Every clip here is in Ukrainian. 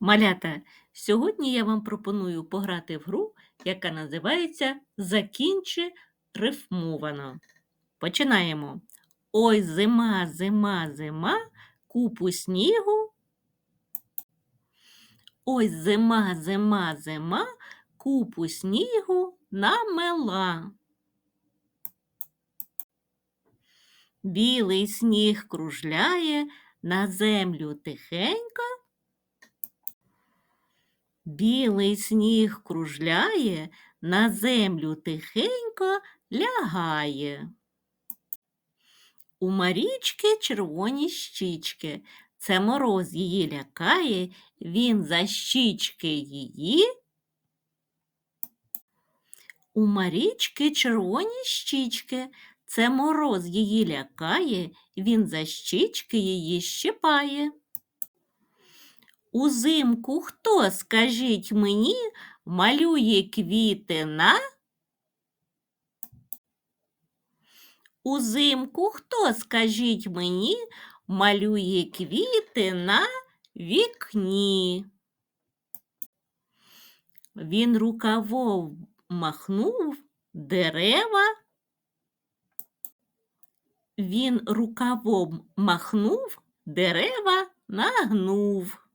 Малята, сьогодні я вам пропоную пограти в гру, яка називається Закінчи рифмовано. Починаємо. Ой, зима, зима, зима, купу снігу. Ой, зима, зима, зима, купу снігу намела. Білий сніг кружляє, на землю тихенько. Білий сніг кружляє, на землю тихенько лягає. У Марічки червоні щічки. Це мороз її лякає, він за щічки її. У Марічки червоні щічки. Це мороз її лякає, він за щічки її щипає. Узимку хто, скажіть мені, малює квіти на? Узимку хто, скажіть мені, малює квіти на вікні? Він рукавом махнув дерева. Він рукавом махнув, дерева нагнув.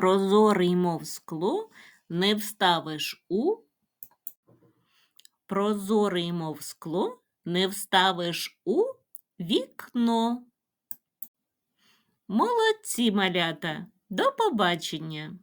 Прозорий, мов скло, не вставиш у. Прозорий, мов скло, не вставиш у вікно. Молодці малята, до побачення!